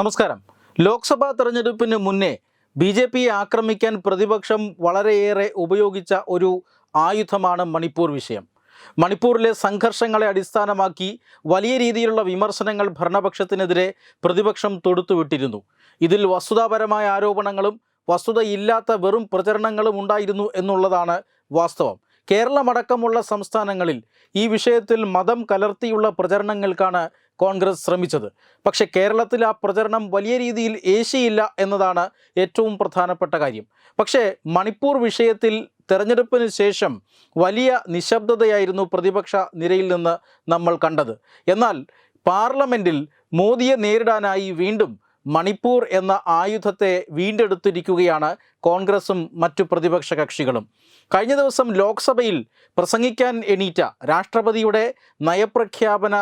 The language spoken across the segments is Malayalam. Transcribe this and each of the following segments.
നമസ്കാരം. ലോക്സഭാ തെരഞ്ഞെടുപ്പിന് മുന്നേ ബി ജെ പിയെ ആക്രമിക്കാൻ പ്രതിപക്ഷം വളരെയേറെ ഉപയോഗിച്ച ഒരു ആയുധമാണ് മണിപ്പൂർ വിഷയം. മണിപ്പൂരിലെ സംഘർഷങ്ങളെ അടിസ്ഥാനമാക്കി വലിയ രീതിയിലുള്ള വിമർശനങ്ങൾ ഭരണപക്ഷത്തിനെതിരെ പ്രതിപക്ഷം തൊടുത്തുവിട്ടിരുന്നു. ഇതിൽ വസ്തുതാപരമായ ആരോപണങ്ങളും വസ്തുതയില്ലാത്ത വെറും പ്രചരണങ്ങളും ഉണ്ടായിരുന്നു എന്നുള്ളതാണ് വാസ്തവം. കേരളമടക്കമുള്ള സംസ്ഥാനങ്ങളിൽ ഈ വിഷയത്തിൽ മതം കലർത്തിയുള്ള പ്രചരണങ്ങൾക്കാണ് കോൺഗ്രസ് ശ്രമിച്ചത്. പക്ഷെ കേരളത്തിൽ ആ പ്രചരണം വലിയ രീതിയിൽ ഏശിയില്ല എന്നതാണ് ഏറ്റവും പ്രധാനപ്പെട്ട കാര്യം. പക്ഷേ മണിപ്പൂർ വിഷയത്തിൽ തെരഞ്ഞെടുപ്പിന് ശേഷം വലിയ നിശബ്ദതയായിരുന്നു പ്രതിപക്ഷ നിരയിൽ നിന്ന് നമ്മൾ കണ്ടത്. എന്നാൽ പാർലമെന്റിൽ മോദിയെ നേരിടാനായി വീണ്ടും മണിപ്പൂർ എന്ന ആയുധത്തെ വീണ്ടെടുത്തിരിക്കുകയാണ് കോൺഗ്രസും മറ്റു പ്രതിപക്ഷ കക്ഷികളും. കഴിഞ്ഞ ദിവസം ലോക്സഭയിൽ പ്രസംഗിക്കാൻ എണീറ്റ രാഷ്ട്രപതിയുടെ നയപ്രഖ്യാപന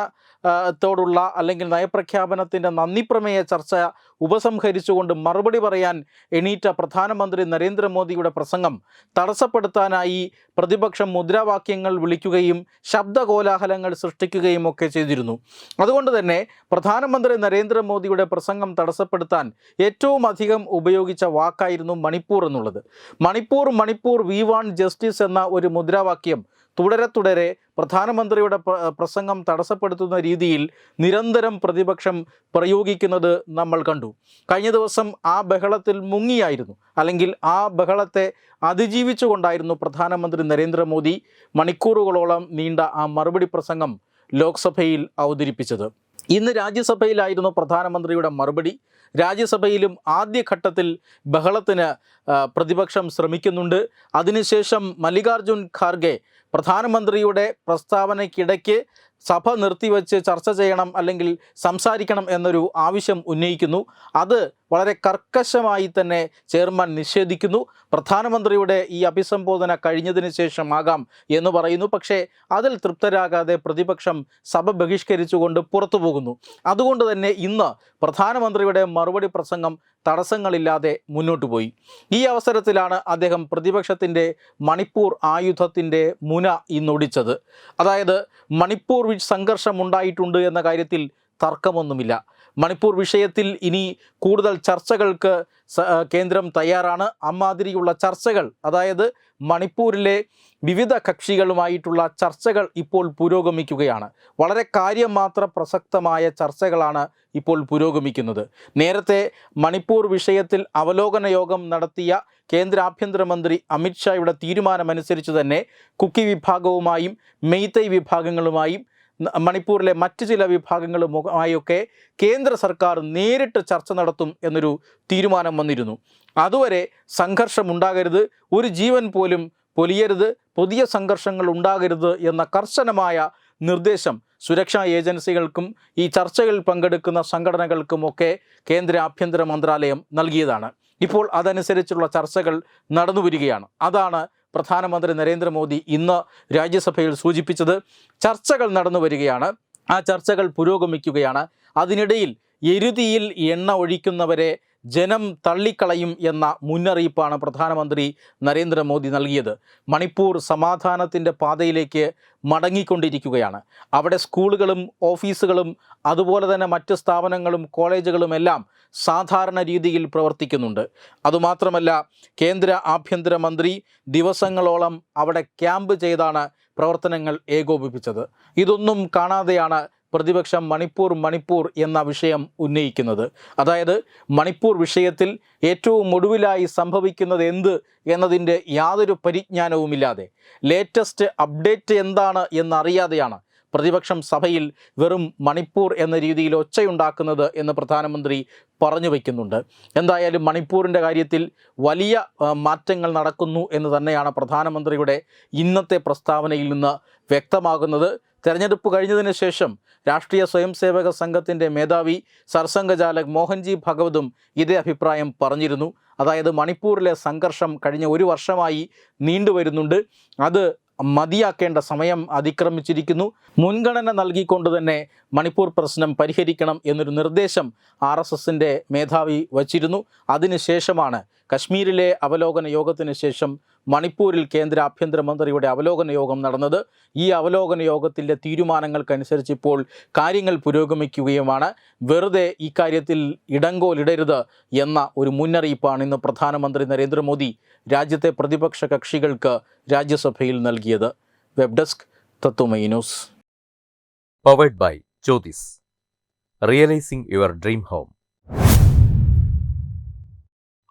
ത്തോടുള്ള അല്ലെങ്കിൽ നയപ്രഖ്യാപനത്തിന്റെ നന്ദിപ്രമേയ ചർച്ച ഉപസംഹരിച്ചുകൊണ്ട് മറുപടി പറയാൻ എണീറ്റ പ്രധാനമന്ത്രി നരേന്ദ്രമോദിയുടെ പ്രസംഗം തടസ്സപ്പെടുത്താനായി പ്രതിപക്ഷം മുദ്രാവാക്യങ്ങൾ വിളിക്കുകയും ശബ്ദകോലാഹലങ്ങൾ സൃഷ്ടിക്കുകയും ഒക്കെ ചെയ്തിരുന്നു. അതുകൊണ്ട് തന്നെ പ്രധാനമന്ത്രി നരേന്ദ്രമോദിയുടെ പ്രസംഗം തടസ്സപ്പെടുത്താൻ ഏറ്റവും അധികം ഉപയോഗിച്ച വാക്കായിരുന്നു മണിപ്പൂർ എന്നുള്ളത്. Manipur Manipur we want justice എന്ന ഒരു മുദ്രാവാക്യം തുടരെ തുടരെ പ്രധാനമന്ത്രിയുടെ പ്രസംഗം തടസ്സപ്പെടുത്തുന്ന രീതിയിൽ നിരന്തരം പ്രതിപക്ഷം പ്രയോഗിക്കുന്നത് നമ്മൾ കണ്ടു. കഴിഞ്ഞ ദിവസം ആ ബഹളത്തിൽ മുങ്ങിയായിരുന്നു. അല്ലെങ്കിൽ ആ ബഹളത്തെ അതിജീവിച്ചുകൊണ്ടായിരുന്നു പ്രധാനമന്ത്രി നരേന്ദ്രമോദി മണിക്കൂറുകളോളം നീണ്ട ആ മറുപടി പ്രസംഗം ലോക്സഭയിൽ അവതരിപ്പിച്ചത്. ഇന്ന് രാജ്യസഭയിലായിരുന്നു പ്രധാനമന്ത്രിയുടെ മറുപടി. രാജ്യസഭയിലും ആദ്യഘട്ടത്തിൽ ബഹളത്തിന് പ്രതിപക്ഷം ശ്രമിക്കുന്നുണ്ട്. അതിനുശേഷം മല്ലികാർജുൻ ഖാർഗെ പ്രധാനമന്ത്രിയുടെ പ്രസ്താവനയ്ക്കിടയ്ക്ക് സഭ നിർത്തിവെച്ച് ചർച്ച ചെയ്യണം അല്ലെങ്കിൽ സംസാരിക്കണം എന്നൊരു ആവശ്യം ഉന്നയിക്കുന്നു. അത് വളരെ കർക്കശമായി തന്നെ ചെയർമാൻ നിഷേധിക്കുന്നു. പ്രധാനമന്ത്രിയുടെ ഈ അഭിസംബോധന കഴിഞ്ഞതിന് ശേഷമാകാം എന്ന് പറയുന്നു. പക്ഷേ അതിൽ തൃപ്തരാകാതെ പ്രതിപക്ഷം സഭ ബഹിഷ്കരിച്ചുകൊണ്ട് പുറത്തു പോകുന്നു അതുകൊണ്ട് തന്നെ ഇന്ന് പ്രധാനമന്ത്രിയുടെ മറുപടി പ്രസംഗം തടസ്സങ്ങളില്ലാതെ മുന്നോട്ടു പോയി. ഈ അവസരത്തിലാണ് അദ്ദേഹം പ്രതിപക്ഷത്തിന്റെ മണിപ്പൂർ ആയുധത്തിന്റെ മുന ഇന്നൊടിച്ചത്. അതായത് മണിപ്പൂർ വി- സംഘർഷം ഉണ്ടായിട്ടുണ്ട് എന്ന കാര്യത്തിൽ തർക്കമൊന്നുമില്ല. മണിപ്പൂർ വിഷയത്തിൽ ഇനി കൂടുതൽ ചർച്ചകൾക്ക് കേന്ദ്രം തയ്യാറാണ്. അമ്മാതിരിയുള്ള ചർച്ചകൾ അതായത് മണിപ്പൂരിലെ വിവിധ കക്ഷികളുമായിട്ടുള്ള ചർച്ചകൾ ഇപ്പോൾ പുരോഗമിക്കുകയാണ്. വളരെ കാര്യം മാത്ര പ്രസക്തമായ ചർച്ചകളാണ് ഇപ്പോൾ പുരോഗമിക്കുന്നത്. നേരത്തെ മണിപ്പൂർ വിഷയത്തിൽ അവലോകന യോഗം നടത്തിയ കേന്ദ്ര ആഭ്യന്തരമന്ത്രി അമിത്ഷായുടെ തീരുമാനമനുസരിച്ച് തന്നെ കുക്കി വിഭാഗവുമായും മെയ്തൈ വിഭാഗങ്ങളുമായും മണിപ്പൂരിലെ മറ്റ് ചില വിഭാഗങ്ങളുമായൊക്കെ കേന്ദ്ര സർക്കാർ നേരിട്ട് ചർച്ച നടത്തും എന്നൊരു തീരുമാനം വന്നിരുന്നു. അതുവരെ സംഘർഷം ഉണ്ടാകരുത് ഒരു ജീവൻ പോലും പൊലിയരുത് പുതിയ സംഘർഷങ്ങൾ ഉണ്ടാകരുത് എന്ന കർശനമായ നിർദ്ദേശം സുരക്ഷാ ഏജൻസികൾക്കും ഈ ചർച്ചകളിൽ പങ്കെടുക്കുന്ന സംഘടനകൾക്കുമൊക്കെ കേന്ദ്ര ആഭ്യന്തര മന്ത്രാലയം നൽകിയതാണ്. ഇപ്പോൾ അതനുസരിച്ചുള്ള ചർച്ചകൾ നടന്നു വരികയാണ് അതാണ് പ്രധാനമന്ത്രി നരേന്ദ്രമോദി ഇന്ന് രാജ്യസഭയിൽ സൂചിപ്പിച്ചത് ചർച്ചകൾ നടന്നു വരികയാണ്. ആ ചർച്ചകൾ പുരോഗമിക്കുകയാണ്. അതിനിടയിൽ എരുതിയിൽ എണ്ണ ഒഴിക്കുന്നവരെ ജനം തള്ളിക്കളയും എന്ന മുന്നറിയിപ്പാണ് പ്രധാനമന്ത്രി നരേന്ദ്രമോദി നൽകിയത്. മണിപ്പൂർ സമാധാനത്തിന്റെ പാതയിലേക്ക് മടങ്ങിക്കൊണ്ടിരിക്കുകയാണ്. അവിടെ സ്കൂളുകളും ഓഫീസുകളും അതുപോലെ തന്നെ മറ്റ് സ്ഥാപനങ്ങളും കോളേജുകളും എല്ലാം സാധാരണ രീതിയിൽ പ്രവർത്തിക്കുന്നുണ്ട്. അതുമാത്രമല്ല കേന്ദ്ര ആഭ്യന്തരമന്ത്രി ദിവസങ്ങളോളം അവിടെ ക്യാമ്പ് ചെയ്താണ് പ്രവർത്തനങ്ങൾ ഏകോപിപ്പിച്ചത്. ഇതൊന്നും കാണാതെയാണ് പ്രതിപക്ഷം മണിപ്പൂർ മണിപ്പൂർ എന്ന വിഷയം ഉന്നയിക്കുന്നത്. അതായത് മണിപ്പൂർ വിഷയത്തിൽ ഏറ്റവും ഒടുവിലായി സംഭവിക്കുന്നത് എന്ത് എന്നതിന്റെ യാതൊരു പരിജ്ഞാനവുമില്ലാതെ ലേറ്റസ്റ്റ് അപ്ഡേറ്റ് എന്താണ് എന്നറിയാതെയാണ് പ്രതിപക്ഷം സഭയിൽ വെറും മണിപ്പൂർ എന്ന രീതിയിൽ ഒച്ചയുണ്ടാക്കുന്നത് എന്ന് പ്രധാനമന്ത്രി പറഞ്ഞു വയ്ക്കുന്നുണ്ട് എന്തായാലും മണിപ്പൂരിന്റെ കാര്യത്തിൽ വലിയ മാറ്റങ്ങൾ നടക്കുന്നു എന്ന് തന്നെയാണ് പ്രധാനമന്ത്രിയുടെ ഇന്നത്തെ പ്രസ്താവനയിൽ നിന്ന് വ്യക്തമാകുന്നത്. തെരഞ്ഞെടുപ്പ് കഴിഞ്ഞതിന് ശേഷം രാഷ്ട്രീയ സ്വയം സേവക സംഘത്തിന്റെ മേധാവി സർസംഘചാലക് മോഹൻജി ഭഗവതും ഇതേ അഭിപ്രായം പറഞ്ഞിരുന്നു. അതായത് മണിപ്പൂരിലെ സംഘർഷം കഴിഞ്ഞ ഒരു വർഷമായി നീണ്ടുവരുന്നുണ്ട്. അത് മതിയാക്കേണ്ട സമയം അതിക്രമിച്ചിരിക്കുന്നു. മുൻഗണന നൽകിക്കൊണ്ട് തന്നെ മണിപ്പൂർ പ്രശ്നം പരിഹരിക്കണം എന്നൊരു നിർദ്ദേശം ആർ എസ് എസിന്റെ മേധാവി വച്ചിരുന്നു. അതിനുശേഷമാണ് കശ്മീരിലെ അവലോകന യോഗത്തിന് ശേഷം മണിപ്പൂരിൽ കേന്ദ്ര ആഭ്യന്തരമന്ത്രിയുടെ അവലോകന യോഗം നടന്നത്. ഈ അവലോകന യോഗത്തിന്റെ തീരുമാനങ്ങൾക്കനുസരിച്ച് ഇപ്പോൾ കാര്യങ്ങൾ പുരോഗമിക്കുകയുമാണ്. വെറുതെ ഇക്കാര്യത്തിൽ ഇടങ്കോലിടരുത് എന്ന ഒരു മുന്നറിയിപ്പാണ് ഇന്ന് പ്രധാനമന്ത്രി നരേന്ദ്രമോദി രാജ്യത്തെ പ്രതിപക്ഷ കക്ഷികൾക്ക് രാജ്യസഭയിൽ നൽകിയത്. Web desk Tatwamayi news. Powered by Jyothis realising your dream home.